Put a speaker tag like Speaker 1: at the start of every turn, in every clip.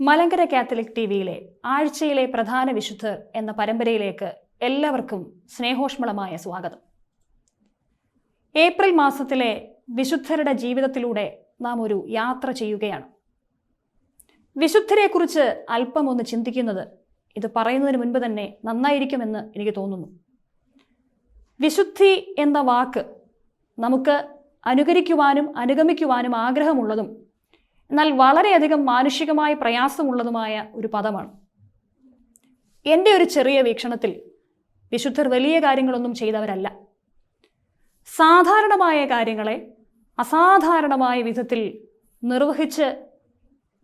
Speaker 1: Malankara Catholic T വിയിലെ ആഴ്ചയിലെ പ്രധാന വിശുദ്ധർ എന്ന പരമ്പരയിലേക്ക് എല്ലാവർക്കും സ്നേഹോഷ്മളമായ സ്വാഗതം. ഏപ്രിൽ മാസത്തിലെ വിശുദ്ധരുടെ ജീവിതത്തിലൂടെ നാം ഒരു യാത്ര ചെയ്യുകയാണ്. വിശുദ്ധരെക്കുറിച്ച് അല്പം ഒന്ന് ചിന്തിക്കുന്നത് ഇത് പറയുന്നതിന് മുൻപ് തന്നെ നന്നായിരിക്കുമെന്ന് എനിക്ക് തോന്നുന്നു. വിശുദ്ധി എന്ന വാക്ക് നമുക്ക് അനുകരിക്കുവാനും അനുഗമിക്കുവാനും ആഗ്രഹമുള്ളതും എന്നാൽ വളരെയധികം മാനുഷികമായ പ്രയാസമുള്ളതുമായ ഒരു പദമാണ്. എന്റെ ഒരു ചെറിയ വീക്ഷണത്തിൽ വിശുദ്ധർ വലിയ കാര്യങ്ങളൊന്നും ചെയ്തവരല്ല. സാധാരണമായ കാര്യങ്ങളെ അസാധാരണമായ വിധത്തിൽ നിർവഹിച്ച്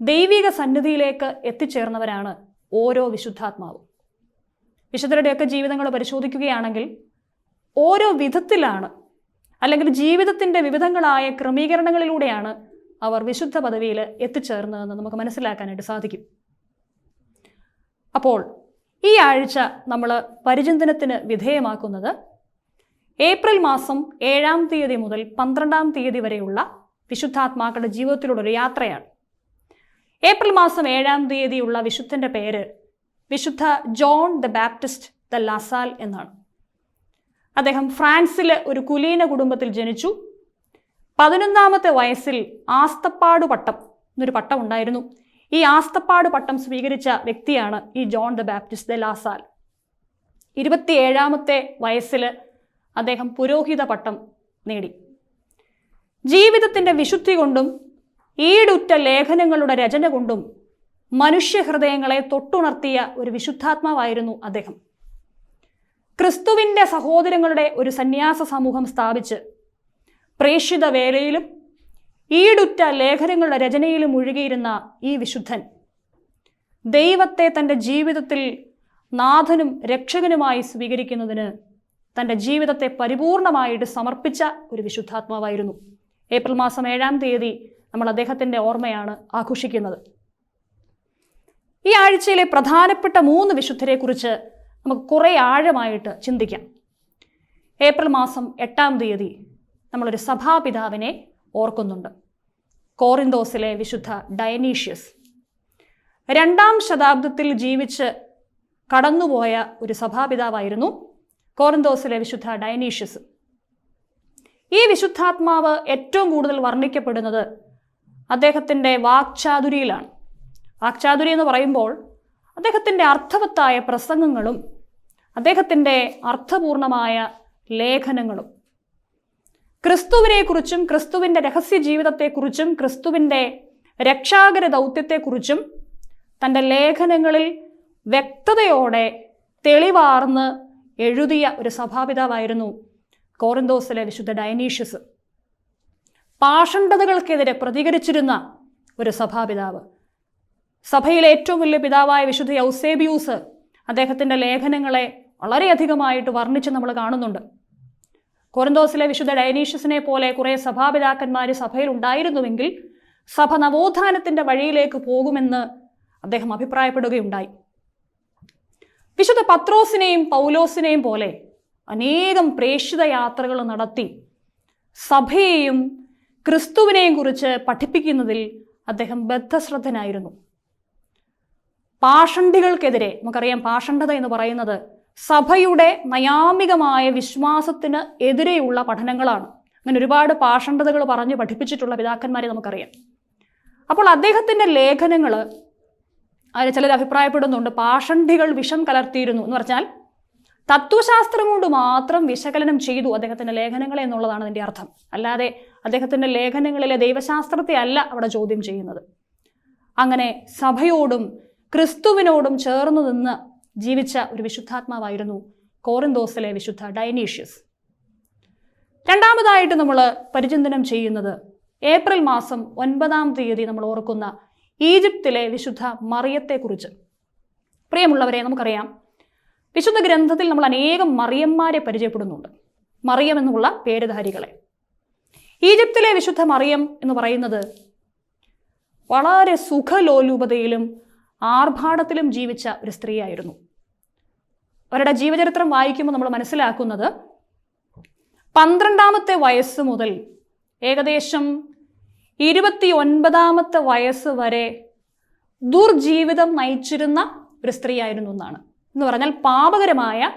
Speaker 1: ദൈവിക സന്നിധിയിലേക്ക് എത്തിച്ചേർന്നവരാണ് ഓരോ വിശുദ്ധാത്മാവും. വിശുദ്ധരുടെയൊക്കെ ജീവിതങ്ങൾ പരിശോധിക്കുകയാണെങ്കിൽ ഓരോ വിധത്തിലാണ് അല്ലെങ്കിൽ ജീവിതത്തിന്റെ വിവിധങ്ങളായ ക്രമീകരണങ്ങളിലൂടെയാണ് അവർ വിശുദ്ധ പദവിയിൽ എത്തിച്ചേർന്നതെന്ന് നമുക്ക് മനസ്സിലാക്കാനായിട്ട് സാധിക്കും. അപ്പോൾ ഈ ആഴ്ച നമ്മൾ പരിചിന്തനത്തിന് വിധേയമാക്കുന്നത് ഏപ്രിൽ മാസം ഏഴാം തീയതി മുതൽ പന്ത്രണ്ടാം തീയതി വരെയുള്ള വിശുദ്ധാത്മാക്കളുടെ ജീവിതത്തിലുള്ള ഒരു യാത്രയാണ്. ഏപ്രിൽ മാസം ഏഴാം തീയതിയുള്ള വിശുദ്ധന്റെ പേര് വിശുദ്ധ John the Baptist de La Salle എന്നാണ്. അദ്ദേഹം ഫ്രാൻസിലെ ഒരു കുലീന കുടുംബത്തിൽ ജനിച്ചു. പതിനൊന്നാമത്തെ വയസ്സിൽ ആസ്തപ്പാട് പട്ടം എന്നൊരു പട്ടം ഉണ്ടായിരുന്നു. ഈ ആസ്തപ്പാട് പട്ടം സ്വീകരിച്ച വ്യക്തിയാണ് ഈ John the Baptist de La Salle. ഇരുപത്തിയേഴാമത്തെ വയസ്സിൽ അദ്ദേഹം പുരോഹിത പട്ടം നേടി. ജീവിതത്തിന്റെ വിശുദ്ധി കൊണ്ടും ഈടുറ്റ ലേഖനങ്ങളുടെ രചന കൊണ്ടും മനുഷ്യഹൃദയങ്ങളെ തൊട്ടുണർത്തിയ ഒരു വിശുദ്ധാത്മാവായിരുന്നു അദ്ദേഹം. ക്രിസ്തുവിന്റെ സഹോദരങ്ങളുടെ ഒരു സന്യാസ സമൂഹം സ്ഥാപിച്ച് പ്രേക്ഷിത വേലയിലും ഈടുറ്റ ലേഖനങ്ങളുടെ രചനയിലും ഒഴുകിയിരുന്ന ഈ വിശുദ്ധൻ ദൈവത്തെ തന്റെ ജീവിതത്തിൽ നാഥനും രക്ഷകനുമായി സ്വീകരിക്കുന്നതിന് തന്റെ ജീവിതത്തെ പരിപൂർണമായിട്ട് സമർപ്പിച്ച ഒരു വിശുദ്ധാത്മാവായിരുന്നു. ഏപ്രിൽ മാസം ഏഴാം തീയതി നമ്മൾ അദ്ദേഹത്തിന്റെ ഓർമ്മയാണ് ആഘോഷിക്കുന്നത്. ഈ ആഴ്ചയിലെ പ്രധാനപ്പെട്ട മൂന്ന് വിശുദ്ധരെക്കുറിച്ച് നമുക്ക് കുറേ ആഴമായിട്ട് ചിന്തിക്കാം. ഏപ്രിൽ മാസം എട്ടാം തീയതി നമ്മളൊരു സഭാപിതാവിനെ ഓർക്കുന്നുണ്ട്. കോറിന്തോസിലെ വിശുദ്ധ ഡയനീഷ്യസ്. രണ്ടാം ശതാബ്ദത്തിൽ ജീവിച്ച് കടന്നുപോയ ഒരു സഭാപിതാവായിരുന്നു കോറിന്തോസിലെ വിശുദ്ധ ഡയനീഷ്യസ്. ഈ വിശുദ്ധാത്മാവ് ഏറ്റവും കൂടുതൽ വർണിക്കപ്പെടുന്നത് അദ്ദേഹത്തിന്റെ വാക്ചാതുരിയിലാണ്. വാക്ചാതുരി എന്ന് പറയുമ്പോൾ അദ്ദേഹത്തിന്റെ അർത്ഥവത്തായ പ്രസംഗങ്ങളും അദ്ദേഹത്തിന്റെ അർത്ഥപൂർണമായ ലേഖനങ്ങളും. ക്രിസ്തുവിനെക്കുറിച്ചും ക്രിസ്തുവിന്റെ രഹസ്യ ജീവിതത്തെക്കുറിച്ചും ക്രിസ്തുവിന്റെ രക്ഷാകര ദൗത്യത്തെക്കുറിച്ചും തന്റെ ലേഖനങ്ങളിൽ വ്യക്തതയോടെ തെളിവാർന്ന് എഴുതിയ ഒരു സഭാപിതാവായിരുന്നു കോറിന്തോസിലെ വിശുദ്ധ ഡയനീഷ്യസ് പാഷണ്ഡതകൾക്കെതിരെ പ്രതികരിച്ചിരുന്ന ഒരു സഭാപിതാവ്. സഭയിലെ ഏറ്റവും വലിയ പിതാവായ വിശുദ്ധ യൗസേബിയൂസ് അദ്ദേഹത്തിന്റെ ലേഖനങ്ങളെ വളരെയധികമായിട്ട് വർണിച്ച് നമ്മൾ കാണുന്നുണ്ട്. കൊറിന്തോസിലെ വിശുദ്ധ ഡയനീഷ്യസിനെ പോലെ കുറേ സഭാപിതാക്കന്മാർ സഭയിൽ ഉണ്ടായിരുന്നുവെങ്കിൽ സഭ നവോത്ഥാനത്തിന്റെ വഴിയിലേക്ക് പോകുമെന്ന് അദ്ദേഹം അഭിപ്രായപ്പെടുകയുണ്ടായി. വിശുദ്ധ പത്രോസിനെയും പൗലോസിനെയും പോലെ അനേകം പ്രേക്ഷിത യാത്രകൾ നടത്തി സഭയെയും ക്രിസ്തുവിനെയും കുറിച്ച് പഠിപ്പിക്കുന്നതിൽ അദ്ദേഹം ബദ്ധശ്രദ്ധനായിരുന്നു. പാഷണ്ഡികൾക്കെതിരെ നമുക്കറിയാം പാഷണ്ഡത എന്ന് പറയുന്നത് സഭയുടെ നയാമികമായ വിശ്വാസത്തിന് എതിരെയുള്ള പഠനങ്ങളാണ്. അങ്ങനെ ഒരുപാട് പാഷണ്ഡതകൾ പറഞ്ഞ് പഠിപ്പിച്ചിട്ടുള്ള പിതാക്കന്മാരെ നമുക്കറിയാം. അപ്പോൾ അദ്ദേഹത്തിന്റെ ലേഖനങ്ങൾ അതിൽ ചിലർ അഭിപ്രായപ്പെടുന്നുണ്ട്. പാഷണ്ഡികൾ വിഷം കലർത്തിയിരുന്നു എന്ന് പറഞ്ഞാൽ തത്വശാസ്ത്രം കൊണ്ട് മാത്രം വിശകലനം ചെയ്തു അദ്ദേഹത്തിന്റെ ലേഖനങ്ങൾ എന്നുള്ളതാണ് അതിന്റെ അർത്ഥം. അല്ലാതെ അദ്ദേഹത്തിന്റെ ലേഖനങ്ങളിലെ ദൈവശാസ്ത്രത്തെ അല്ല അവിടെ ചോദ്യം ചെയ്യുന്നത്. അങ്ങനെ സഭയോടും ക്രിസ്തുവിനോടും ചേർന്ന് നിന്ന് ജീവിച്ച ഒരു വിശുദ്ധാത്മാവായിരുന്നു കോറിന്തോസിലെ വിശുദ്ധ ഡൈനീഷ്യസ്. രണ്ടാമതായിട്ട് നമ്മൾ പരിചിന്തനം ചെയ്യുന്നത് ഏപ്രിൽ മാസം ഒൻപതാം തീയതി നമ്മൾ ഓർക്കുന്ന ഈജിപ്തിലെ വിശുദ്ധ മറിയത്തെക്കുറിച്ച്. പ്രിയമുള്ളവരെ നമുക്കറിയാം വിശുദ്ധ ഗ്രന്ഥത്തിൽ നമ്മൾ അനേകം മറിയന്മാരെ പരിചയപ്പെടുന്നുണ്ട്. മറിയം എന്നുള്ള പേരുധാരികളെ. ഈജിപ്തിലെ വിശുദ്ധ മറിയം എന്ന് പറയുന്നത് വളരെ സുഖലോലൂപതയിലും ആർഭാടത്തിലും ജീവിച്ച ഒരു സ്ത്രീയായിരുന്നു. അവരുടെ ജീവചരിത്രം വായിക്കുമ്പോൾ നമ്മൾ മനസ്സിലാക്കുന്നത് പന്ത്രണ്ടാമത്തെ വയസ്സ് മുതൽ ഏകദേശം ഇരുപത്തി ഒൻപതാമത്തെ വയസ്സ് വരെ ദുർജീവിതം നയിച്ചിരുന്ന ഒരു സ്ത്രീയായിരുന്നു എന്നാണ്. എന്ന് പറഞ്ഞാൽ പാപകരമായ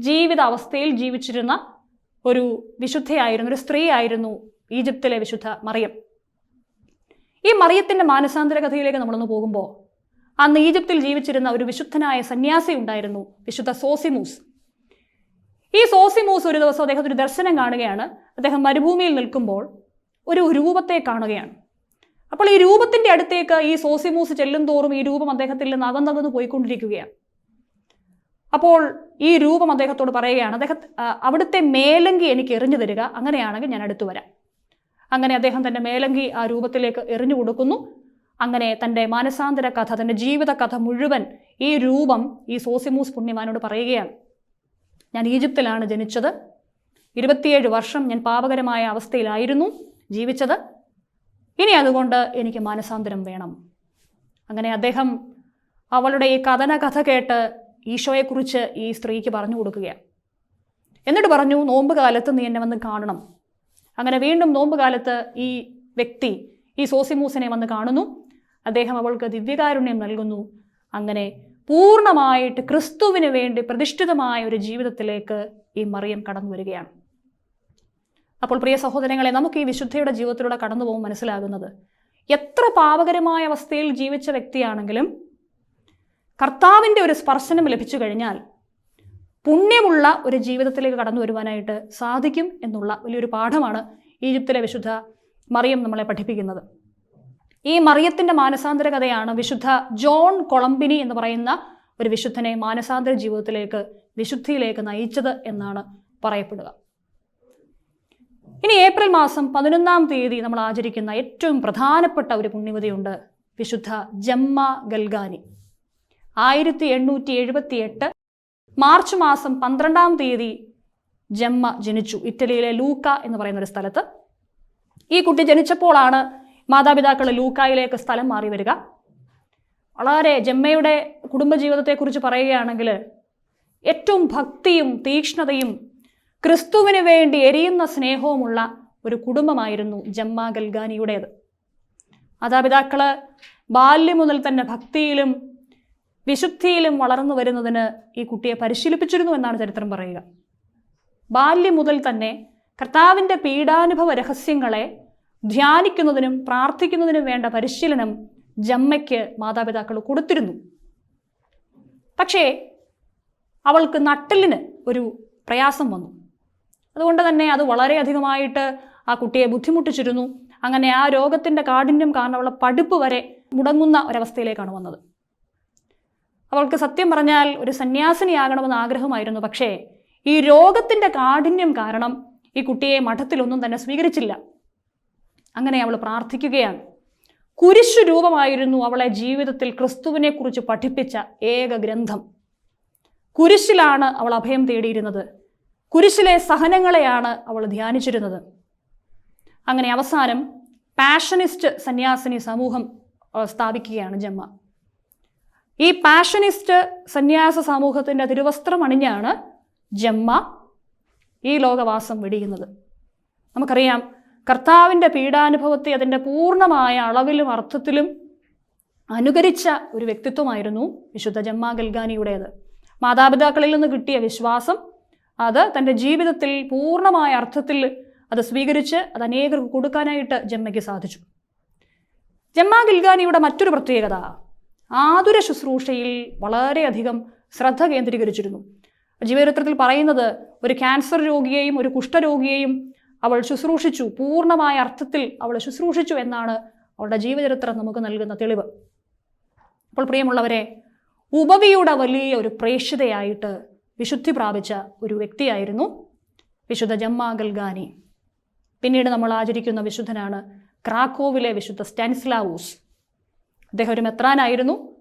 Speaker 1: ജീവിതാവസ്ഥയിൽ ജീവിച്ചിരുന്ന ഒരു വിശുദ്ധയായിരുന്നു ഒരു സ്ത്രീയായിരുന്നു ഈജിപ്തിലെ വിശുദ്ധ മറിയം. ഈ മറിയത്തിന്റെ മാനസാന്തര കഥയിലേക്ക് നമ്മളൊന്ന് പോകുമ്പോൾ അന്ന് ഈജിപ്തിൽ ജീവിച്ചിരുന്ന ഒരു വിശുദ്ധനായ സന്യാസി ഉണ്ടായിരുന്നു വിശുദ്ധ സോസിമൂസ്. ഈ സോസിമൂസ് ഒരു ദിവസം അദ്ദേഹത്തിന് ദർശനം കാണുകയാണ്. അദ്ദേഹം മരുഭൂമിയിൽ നിൽക്കുമ്പോൾ ഒരു രൂപത്തെ കാണുകയാണ്. അപ്പോൾ ഈ രൂപത്തിന്റെ അടുത്തേക്ക് ഈ സോസിമൂസ് ചെല്ലും തോറും ഈ രൂപം അദ്ദേഹത്തിൽ നിന്ന് അകന്നകന്ന് പോയിക്കൊണ്ടിരിക്കുകയാണ്. അപ്പോൾ ഈ രൂപം അദ്ദേഹത്തോട് പറയുകയാണ് അദ്ദേഹം അവിടുത്തെ മേലങ്കി എനിക്ക് എറിഞ്ഞു തരിക അങ്ങനെയാണെങ്കിൽ ഞാൻ അടുത്തു വരാം. അങ്ങനെ അദ്ദേഹം തന്റെ മേലങ്കി ആ രൂപത്തിലേക്ക് എറിഞ്ഞു കൊടുക്കുന്നു. അങ്ങനെ തന്റെ മാനസാന്തര കഥ തന്റെ ജീവിത കഥ മുഴുവൻ ഈ രൂപം ഈ സോസിമൂസ് പുണ്യവാനോട് പറയുകയാണ്. ഞാൻ ഈജിപ്തിലാണ് ജനിച്ചത്. ഇരുപത്തിയേഴ് വർഷം ഞാൻ പാപകരമായ അവസ്ഥയിലായിരുന്നു ജീവിച്ചത്. ഇനി അതുകൊണ്ട് എനിക്ക് മാനസാന്തരം വേണം. അങ്ങനെ അദ്ദേഹം അവളുടെ ഈ കഥന കഥ കേട്ട് ഈശോയെക്കുറിച്ച് ഈ സ്ത്രീക്ക് പറഞ്ഞു കൊടുക്കുകയാണ്. എന്നിട്ട് പറഞ്ഞു നോമ്പ് കാലത്ത് നീ എന്നെ വന്ന് കാണണം. അങ്ങനെ വീണ്ടും നോമ്പ് കാലത്ത് ഈ വ്യക്തി ഈ സോസിമൂസിനെ വന്ന് കാണുന്നു. അദ്ദേഹം അവൾക്ക് ദിവ്യകാരുണ്യം നൽകുന്നു. അങ്ങനെ പൂർണമായിട്ട് ക്രിസ്തുവിന് വേണ്ടി പ്രതിഷ്ഠിതമായ ഒരു ജീവിതത്തിലേക്ക് ഈ മറിയം കടന്നു വരികയാണ്. അപ്പോൾ പ്രിയ സഹോദരങ്ങളെ നമുക്ക് ഈ വിശുദ്ധയുടെ ജീവിതത്തിലൂടെ കടന്നു പോകും മനസ്സിലാകുന്നത് എത്ര പാപകരമായ അവസ്ഥയിൽ ജീവിച്ച വ്യക്തിയാണെങ്കിലും കർത്താവിന്റെ ഒരു സ്പർശനം ലഭിച്ചു കഴിഞ്ഞാൽ പുണ്യമുള്ള ഒരു ജീവിതത്തിലേക്ക് കടന്നു വരുവാനായിട്ട് സാധിക്കും എന്നുള്ള വലിയൊരു പാഠമാണ് ഈജിപ്തിലെ വിശുദ്ധ മറിയം നമ്മളെ പഠിപ്പിക്കുന്നത്. ഈ മറിയത്തിന്റെ മാനസാന്തര കഥയാണ് വിശുദ്ധ ജോൺ കൊളംബിനി എന്ന് പറയുന്ന ഒരു വിശുദ്ധനെ മാനസാന്തര ജീവിതത്തിലേക്ക് വിശുദ്ധിയിലേക്ക് നയിച്ചത് എന്നാണ് പറയപ്പെടുക. ഇനി ഏപ്രിൽ മാസം പതിനൊന്നാം തീയതി നമ്മൾ ആചരിക്കുന്ന ഏറ്റവും പ്രധാനപ്പെട്ട ഒരു പുണ്യവതിയുണ്ട് വിശുദ്ധ ജമ്മ ഗൽഗാനി. ആയിരത്തി എണ്ണൂറ്റി എഴുപത്തി എട്ട് മാർച്ച് മാസം പന്ത്രണ്ടാം തീയതി ജമ്മ ജനിച്ചു. ഇറ്റലിയിലെ ലൂക്ക എന്ന് പറയുന്ന ഒരു സ്ഥലത്ത്. ഈ കുട്ടി ജനിച്ചപ്പോഴാണ് മാതാപിതാക്കൾ ലൂക്കായിലേക്ക് സ്ഥലം മാറി വരിക. വളരെ ജമ്മയുടെ കുടുംബജീവിതത്തെക്കുറിച്ച് പറയുകയാണെങ്കിൽ ഏറ്റവും ഭക്തിയും തീക്ഷ്ണതയും ക്രിസ്തുവിന് വേണ്ടി എരിയുന്ന സ്നേഹവുമുള്ള ഒരു കുടുംബമായിരുന്നു ജമ്മ ഗൽഗാനിയുടേത്. മാതാപിതാക്കൾ ബാല്യം മുതൽ തന്നെ ഭക്തിയിലും വിശുദ്ധിയിലും വളർന്നു വരുന്നതിന് ഈ കുട്ടിയെ പരിശീലിപ്പിച്ചിരുന്നു എന്നാണ് ചരിത്രം പറയുക. ബാല്യം മുതൽ തന്നെ കർത്താവിന്റെ പീഡാനുഭവ രഹസ്യങ്ങളെ ധ്യാനിക്കുന്നതിനും പ്രാർത്ഥിക്കുന്നതിനും വേണ്ട പരിശീലനം ജമ്മയ്ക്ക് മാതാപിതാക്കൾ കൊടുത്തിരുന്നു. പക്ഷേ അവൾക്ക് നട്ടലിന് ഒരു പ്രയാസം വന്നു. അതുകൊണ്ട് തന്നെ അത് വളരെയധികമായിട്ട് ആ കുട്ടിയെ ബുദ്ധിമുട്ടിച്ചിരുന്നു. അങ്ങനെ ആ രോഗത്തിന്റെ കാഠിന്യം കാരണം അവളെ പഠിപ്പ് വരെ മുടങ്ങുന്ന ഒരവസ്ഥയിലേക്കാണ് വന്നത്. അവൾക്ക് സത്യം പറഞ്ഞാൽ ഒരു സന്യാസിനിയാകണമെന്ന് ആഗ്രഹമായിരുന്നു. പക്ഷേ ഈ രോഗത്തിന്റെ കാഠിന്യം കാരണം ഈ കുട്ടിയെ മഠത്തിലൊന്നും തന്നെ സ്വീകരിച്ചില്ല. അങ്ങനെ അവൾ പ്രാർത്ഥിക്കുകയാണ്. കുരിശു രൂപമായിരുന്നു അവളെ ജീവിതത്തിൽ ക്രിസ്തുവിനെക്കുറിച്ച് പഠിപ്പിച്ച ഏക ഗ്രന്ഥം. കുരിശിലാണ് അവൾ അഭയം തേടിയിരുന്നത്. കുരിശിലെ സഹനങ്ങളെയാണ് അവൾ ധ്യാനിച്ചിരുന്നത്. അങ്ങനെ അവസാനം പാഷനിസ്റ്റ് സന്യാസിനി സമൂഹം സ്ഥാപിക്കുകയാണ് ജമ്മ. ഈ പാഷനിസ്റ്റ് സന്യാസ സമൂഹത്തിന്റെ തിരുവസ്ത്രം അണിഞ്ഞാണ് ജമ്മ ഈ ലോകവാസം വെടിയുന്നത്. നമുക്കറിയാം കർത്താവിന്റെ പീഡാനുഭവത്തെ അതിന്റെ പൂർണമായ അളവിലും അർത്ഥത്തിലും അനുകരിച്ച ഒരു വ്യക്തിത്വമായിരുന്നു വിശുദ്ധ ജമ്മ ഗൽഗാനിയുടേത്. മാതാപിതാക്കളിൽ നിന്ന് കിട്ടിയ വിശ്വാസം അത് തന്റെ ജീവിതത്തിൽ പൂർണമായ അർത്ഥത്തിൽ അത് സ്വീകരിച്ച് അത് അനേകർക്ക് കൊടുക്കാനായിട്ട് ജമ്മയ്ക്ക് സാധിച്ചു. ജമ്മ ഗിൽഗാനിയുടെ മറ്റൊരു പ്രത്യേകത ആതുര ശുശ്രൂഷയിൽ വളരെയധികം ശ്രദ്ധ കേന്ദ്രീകരിച്ചിരുന്നു. ജീവചരിത്രത്തിൽ പറയുന്നത് ഒരു ക്യാൻസർ രോഗിയെയും ഒരു കുഷ്ഠരോഗിയെയും അവൾ ശുശ്രൂഷിച്ചു. പൂർണമായ അർത്ഥത്തിൽ അവൾ ശുശ്രൂഷിച്ചു എന്നാണ് അവളുടെ ജീവചരിത്രം നമുക്ക് നൽകുന്ന തെളിവ്. അപ്പോൾ പ്രിയമുള്ളവരെ ഉപവിയുടെ വലിയ ഒരു പ്രേക്ഷിതയായിട്ട് വിശുദ്ധി പ്രാപിച്ച ഒരു വ്യക്തിയായിരുന്നു വിശുദ്ധ ജമ്മാഗൽഗാനി പിന്നീട് നമ്മൾ ആചരിക്കുന്ന വിശുദ്ധനാണ് ക്രാക്കോവിലെ വിശുദ്ധ സ്റ്റാനിസ്ലാവൂസ്. അദ്ദേഹം ഒരു മെത്രാനായിരുന്നു.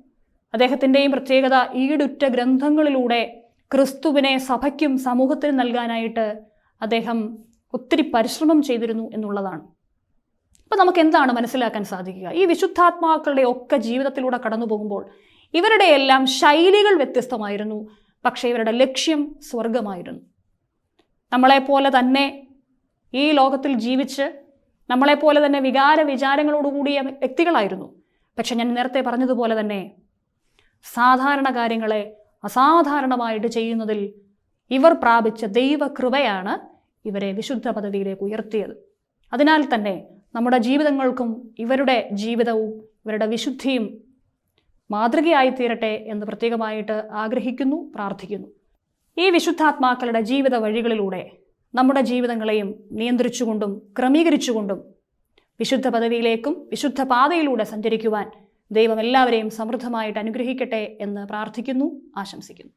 Speaker 1: അദ്ദേഹത്തിന്റെയും പ്രത്യേകത ഈടുറ്റ ഗ്രന്ഥങ്ങളിലൂടെ ക്രിസ്തുവിനെ സഭയ്ക്കും സമൂഹത്തിനും നൽകാനായിട്ട് അദ്ദേഹം ഒത്തിരി പരിശ്രമം ചെയ്തിരുന്നു എന്നുള്ളതാണ്. അപ്പം നമുക്ക് എന്താണ് മനസ്സിലാക്കാൻ സാധിക്കുക? ഈ വിശുദ്ധാത്മാക്കളുടെ ഒക്കെ ജീവിതത്തിലൂടെ കടന്നു പോകുമ്പോൾ ഇവരുടെ എല്ലാം ശൈലികൾ വ്യത്യസ്തമായിരുന്നു. പക്ഷേ ഇവരുടെ ലക്ഷ്യം സ്വർഗമായിരുന്നു നമ്മളെപ്പോലെ തന്നെ ഈ ലോകത്തിൽ ജീവിച്ച് നമ്മളെപ്പോലെ തന്നെ വികാര വിചാരങ്ങളോടുകൂടിയ വ്യക്തികളായിരുന്നു. പക്ഷെ ഞാൻ നേരത്തെ പറഞ്ഞതുപോലെ തന്നെ സാധാരണ കാര്യങ്ങളെ അസാധാരണമായിട്ട് ചെയ്യുന്നതിൽ ഇവർ പ്രാപിച്ച ദൈവകൃപയാണ് ഇവരെ വിശുദ്ധ പദവിയിലേക്ക് ഉയർത്തിയത്. അതിനാൽ തന്നെ നമ്മുടെ ജീവിതങ്ങൾക്കും ഇവരുടെ ജീവിതവും ഇവരുടെ വിശുദ്ധിയും മാതൃകയായി തീരട്ടെ എന്ന് പ്രത്യേകമായിട്ട് ആഗ്രഹിക്കുന്നു പ്രാർത്ഥിക്കുന്നു. ഈ വിശുദ്ധാത്മാക്കളുടെ ജീവിത വഴികളിലൂടെ നമ്മുടെ ജീവിതങ്ങളെയും നിയന്ത്രിച്ചുകൊണ്ടും ക്രമീകരിച്ചുകൊണ്ടും വിശുദ്ധ പദവിയിലേക്കും വിശുദ്ധ പാതയിലൂടെ സഞ്ചരിക്കുവാൻ ദൈവം എല്ലാവരെയും സമൃദ്ധമായിട്ട് അനുഗ്രഹിക്കട്ടെ എന്ന് പ്രാർത്ഥിക്കുന്നു ആശംസിക്കുന്നു.